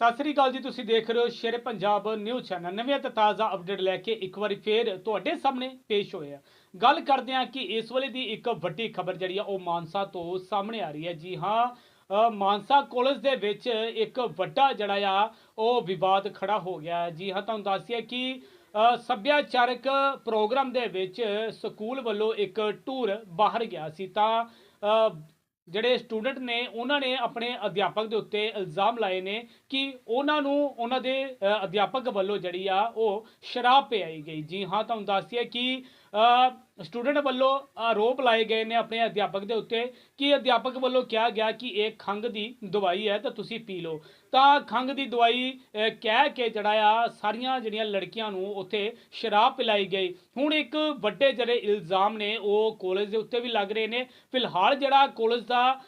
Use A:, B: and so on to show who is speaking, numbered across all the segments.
A: ਸਤਿ ਸ੍ਰੀ ਅਕਾਲ ਜੀ, ਤੁਸੀਂ ਦੇਖ ਰਹੇ ਹੋ ਸ਼ੇਰ ਪੰਜਾਬ ਨਿਊਜ਼ ਚੈਨਲ। ਨਵੀਂ ਅਤੇ ਤਾਜ਼ਾ ਅਪਡੇਟ ਲੈ ਕੇ ਇੱਕ ਵਾਰੀ ਫੇਰ ਤੁਹਾਡੇ ਸਾਹਮਣੇ ਪੇਸ਼ ਹੋਏ ਆ ਗੱਲ ਕਰਦੇ ਹਾਂ ਕਿ ਇਸ ਵੇਲੇ ਦੀ ਇੱਕ ਵੱਡੀ ਖਬਰ ਜਿਹੜੀ ਆ, ਉਹ ਮਾਨਸਾ ਤੋਂ ਸਾਹਮਣੇ ਆ ਰਹੀ ਹੈ। ਜੀ ਹਾਂ ਮਾਨਸਾ ਕਾਲਜ ਦੇ ਵਿੱਚ ਇੱਕ ਵੱਡਾ ਜਿਹੜਾ ਆ, ਉਹ ਵਿਵਾਦ ਖੜਾ ਹੋ ਗਿਆ ਜੀ ਹਾਂ, ਤੁਹਾਨੂੰ ਦੱਸਿਆ ਕਿ ਸੱਭਿਆਚਾਰਕ ਪ੍ਰੋਗਰਾਮ ਦੇ ਵਿੱਚ ਸਕੂਲ ਵੱਲੋਂ ਇੱਕ ਟੂਰ ਬਾਹਰ ਗਿਆ ਸੀ। ਤਾਂ ਜਿਹੜੇ ਸਟੂਡੈਂਟ ਨੇ ਉਹਨਾਂ ਨੇ ਆਪਣੇ ਅਧਿਆਪਕ ਦੇ ਉੱਤੇ ਇਲਜ਼ਾਮ ਲਾਏ ਨੇ ਕਿ ਉਹਨਾਂ ਨੂੰ ਉਹਨਾਂ ਦੇ ਅ, ਅਧਿਆਪਕ ਵੱਲੋਂ ਜਿਹੜੀ ਆ ਉਹ ਸ਼ਰਾਬ ਪਿਆਈ ਗਈ। ਜੀ ਹਾਂ ਤੁਹਾਨੂੰ ਦੱਸਿਆ ਕਿ ਸਟੂਡੈਂਟ ਵੱਲੋਂ ਆਰੋਪ ਲਾਏ ਗਏ ਨੇ ਆਪਣੇ ਅਧਿਆਪਕ ਦੇ ਉੱਤੇ ਕਿ ਅਧਿਆਪਕ ਵੱਲੋਂ ਕਿਹਾ ਗਿਆ ਕਿ ਇਹ ਖੰਘ ਦੀ ਦਵਾਈ ਹੈ ਤਾਂ ਤੁਸੀਂ ਪੀ ਲਓ। ਤਾਂ ਖੰਘ ਦੀ ਦਵਾਈ ਕਹਿ ਕੇ ਜਿਹੜਾ ਆ, ਸਾਰੀਆਂ ਜਿਹੜੀਆਂ ਲੜਕੀਆਂ ਨੂੰ ਉੱਥੇ ਸ਼ਰਾਬ ਪਿਲਾਈ ਗਈ। ਹੁਣ ਇੱਕ ਵੱਡੇ ਜਿਹੜੇ ਇਲਜ਼ਾਮ ਨੇ, ਉਹ ਕਾਲਜ ਦੇ ਉੱਤੇ ਵੀ ਲੱਗ ਰਹੇ ਨੇ। ਫਿਲਹਾਲ ਜਿਹੜਾ ਕਾਲਜ ਦਾ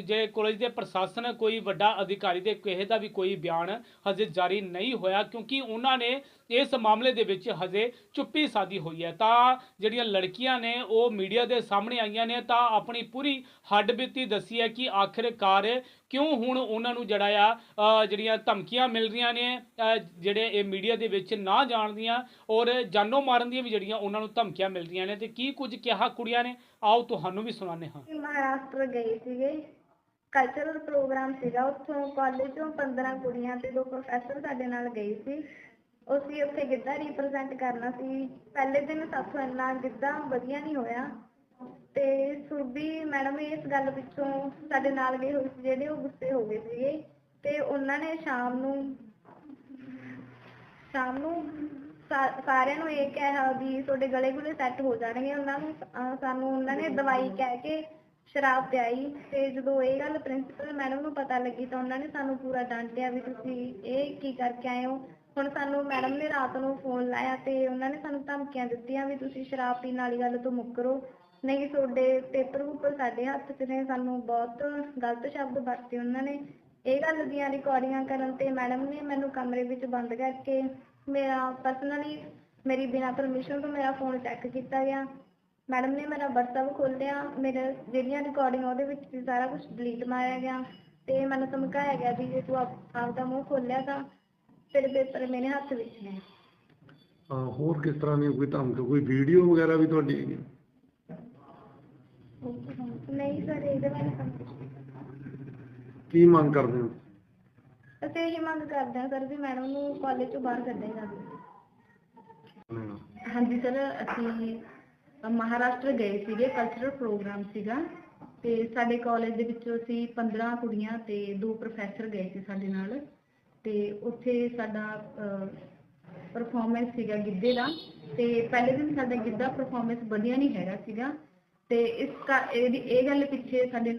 A: ਜੇ ਕਾਲਜ ਦੇ ਪ੍ਰਸ਼ਾਸਨ ਕੋਈ ਵੱਡਾ ਅਧਿਕਾਰੀ ਦੇ ਕਿਸੇ ਦਾ ਵੀ ਕੋਈ ਬਿਆਨ ਹਜੇ ਜਾਰੀ ਨਹੀਂ ਹੋਇਆ ਕਿਉਂਕਿ ਉਹਨਾਂ ਨੇ ਇਸ ਮਾਮਲੇ ਦੇ ਵਿੱਚ ਹਜੇ ਚੁੱਪੀ ਸਾਦੀ ਹੋਈ ਹੈ। ਤਾਂ ਜਿਹੜੀਆਂ ਲੜਕੀਆਂ ਨੇ, ਉਹ ਮੀਡੀਆ ਦੇ ਸਾਹਮਣੇ ਆਈਆਂ ਨੇ, ਤਾਂ ਆਪਣੀ ਪੂਰੀ ਹੱਡਬੀਤੀ ਦੱਸੀ ਹੈ ਕਿ ਆਖਿਰਕਾਰ ਕਿਉਂ ਹੁਣ ਉਹਨਾਂ ਨੂੰ ਜਿਹੜਾ ਆ ਜਿਹੜੀਆਂ ਧਮਕੀਆਂ ਮਿਲ ਰਹੀਆਂ ਨੇ ਜਿਹੜੇ ਇਹ ਮੀਡੀਆ ਦੇ ਵਿੱਚ ਨਾ ਜਾਣਦੀਆਂ ਔਰ ਜਾਨੋਂ ਮਾਰਨ ਦੀਆਂ ਵੀ ਜਿਹੜੀਆਂ ਉਹਨਾਂ ਨੂੰ ਧਮਕੀਆਂ ਮਿਲ ਰਹੀਆਂ ਨੇ, ਤੇ ਕੀ ਕੁਝ ਕਿਹਾ ਕੁੜੀਆਂ ਨੇ? ਆਓ ਤੁਹਾਨੂੰ ਵੀ ਸੁਣਾਉਂਦੇ ਹਾਂ।
B: ਮਹਾਰਾਸ਼ਟਰ ਗਏ ਸੀਗੇ। ਕਲਚਰਲ ਪ੍ਰੋਗਰਾਮ ਸੀਗਾ ਉੱਥੋਂ ਕਾਲਜ ਤੋਂ 15 ਕੁੜੀਆਂ ਤੇ ਦੋ ਪ੍ਰੋਫੈਸਰ ਸਾਡੇ ਨਾਲ ਗਏ ਸੀ। ਅਸੀਂ ਉੱਥੇ ਗਿੱਧਾ ਰਿਪਰੈਜ਼ੈਂਟ ਕਰਨਾ ਸੀ। ਪਹਿਲੇ ਦਿਨ ਸਾਥੋਂ ਇੰਨਾ ਗਿੱਧਾ ਵਧੀਆ ਨਹੀਂ ਹੋਇਆ। ਤੇ ਸੁਰਭੀ ਮੈਡਮ ਇਸ ਗੱਲ ਪਿੱਛੋਂ ਸਾਡੇ ਨਾਲ ਗਏ ਹੋਏ ਸੀ, ਜਿਹੜੇ ਉਹ ਗੁੱਸੇ ਹੋ ਗਏ ਸੀਗੇ। ਤੇ ਉਹਨਾਂ ਨੇ ਸ਼ਾਮ ਨੂੰ ਸ਼ਾਮ ਨੂੰ ਸਾਰਿਆਂ ਨੂੰ ਇਹ ਕਿਹਾ ਵੀ ਤੁਹਾਡੇ ਗਲੇ ਗੁਲੇ ਸੈੱਟ ਹੋ ਜਾਣਗੇ। ਉਹਨਾਂ ਨੂੰ, ਅਹ, ਸਾਨੂੰ ਉਹਨਾਂ ਨੇ ਦਵਾਈ ਕਹਿ ਕੇ ਸ਼ਰਾਬ ਪਿਆਈ। ਤੇ ਜਦੋਂ ਇਹ ਗੱਲ ਪ੍ਰਿੰਸੀਪਲ ਮੈਡਮ ਨੂੰ ਪਤਾ ਲੱਗੀ ਤਾਂ ਉਹਨਾਂ ਨੇ ਸਾਨੂੰ ਪੂਰਾ ਡਾਂਟਿਆ ਵੀ ਤੁਸੀਂ ਇਹ ਕੀ ਕਰਕੇ ਆਏ ਹੋ? ਹੁਣ ਸਾਨੂੰ ਮੈਡਮ ਨੇ ਰਾਤ ਨੂੰ ਫੋਨ ਲਾਇਆ ਤੇ ਉਹਨਾਂ ਨੇ ਸਾਨੂੰ ਧਮਕੀਆਂ ਦਿੱਤੀਆਂ ਵੀ ਤੁਸੀਂ ਸ਼ਰਾਬ ਪੀਣ ਵਾਲੀ ਗੱਲ ਤੋਂ ਮੁੱਕਰੋ। ਨਹੀਂ, ਤੁਹਾਡੇ ਪੇਪਰ ਉੱਪਰ ਸਾਡੇ ਹੱਥ 'ਚ ਨੇ, ਸਾਨੂੰ ਬਹੁਤ ਗਲਤ ਸ਼ਬਦ ਵਰਤੇ ਉਹਨਾਂ ਨੇ। ਇਹ ਗੱਲ ਦੀਆਂ ਰਿਕਾਰਡਿੰਗਾਂ ਕਰਨ ਤੇ ਮੈਡਮ ਨੇ ਮੈਨੂੰ ਕਮਰੇ ਵਿੱਚ ਬੰਦ ਕਰਕੇ ਮੇਰਾ ਪਰਸਨਲੀ ਮੇਰੀ ਬਿਨਾਂ ਪਰਮਿਸ਼ਨ ਤੋਂ ਮੇਰਾ ਫੋਨ ਚੈੱਕ ਕੀਤਾ ਗਿਆ। ਮੈਡਮ ਨੇ ਮੇਰਾ WhatsApp ਖੋਲ੍ਹਿਆ, ਮੇਰੇ ਜਿਹੜੀਆਂ ਰਿਕਾਰਡਿੰਗ ਉਹਦੇ ਵਿੱਚ ਸੀ ਸਾਰਾ ਕੁਝ ਡਿਲੀਟ ਮਾਰਿਆ ਗਿਆ ਤੇ ਮੈਨੂੰ ਧਮਕਾਇਆ ਗਿਆ ਵੀ ਜੇ ਤੂੰ ਆਪ- ਆਪਦਾ ਮੂੰਹ ਖੋਲਿਆ ਤਾਂ ਤੇਰੇ ਪੇਪਰ ਮੇਰੇ ਹੱਥ ਵਿੱਚ ਨੇ।
C: ਹਾਂ ਹੋਰ ਕਿਸ ਤਰ੍ਹਾਂ ਦੀ ਕੋਈ ਧਮਕ ਕੋਈ ਵੀਡੀਓ ਵਗੈਰਾ ਵੀ ਤੁਹਾਡੀ ਹੈਗੀ?
B: ਨਹੀਂ ਸਰ ਇਹਦੇ ਬਾਰੇ ਤਾਂ ਕੁਛ ਨਹੀਂ। ਪਤਾ।
C: ਕੀ ਮੰਗ ਕਰਦੇ ਹੋ?
B: ਅਸੀਂ ਇਹੀ ਮੰਗ ਕਰਦੇ ਹਾਂ ਸਰ ਵੀ ਮੈਡਮ ਨੂੰ ਕਾਲਜ ਤੋਂ ਬਾਹਰ ਕੱਢਿਆ ਜਾਵੇ।
D: ਹਾਂਜੀ ਸਰ ਅਸੀਂ ਮਹਾਰਾਸ਼ਟਰ ਗਏ ਸੀਗੇ ਕਲਚਰਲ ਪ੍ਰੋਗਰਾਮ ਸੀਗਾ। ਤੇ ਸਾਡੇ ਕਾਲਜ ਦੇ ਵਿੱਚੋਂ ਅਸੀਂ 15 ਕੁੜੀਆਂ ਤੇ ਦੋ ਪ੍ਰੋਫੈਸਰ ਗਏ ਸੀ ਸਾਡੇ ਨਾਲ। ਤੇ ਉੱਥੇ ਸਾਡਾ ਪਰਫਾਰਮੈਂਸ ਸੀਗਾ ਗਿੱਧੇ ਦਾ। ਤੇ ਪਹਿਲੇ ਦਿਨ ਸਾਡਾ ਗਿੱਧਾ ਪਰਫਾਰਮੈਂਸ ਵਧੀਆ ਨਹੀਂ ਹੈਗਾ ਸੀਗਾ। ਤੇ ਇਸ ਕਾ, ਇਹਦੀ, ਇਹ ਗੱਲ ਪਿੱਛੇ ਸਾਡੇ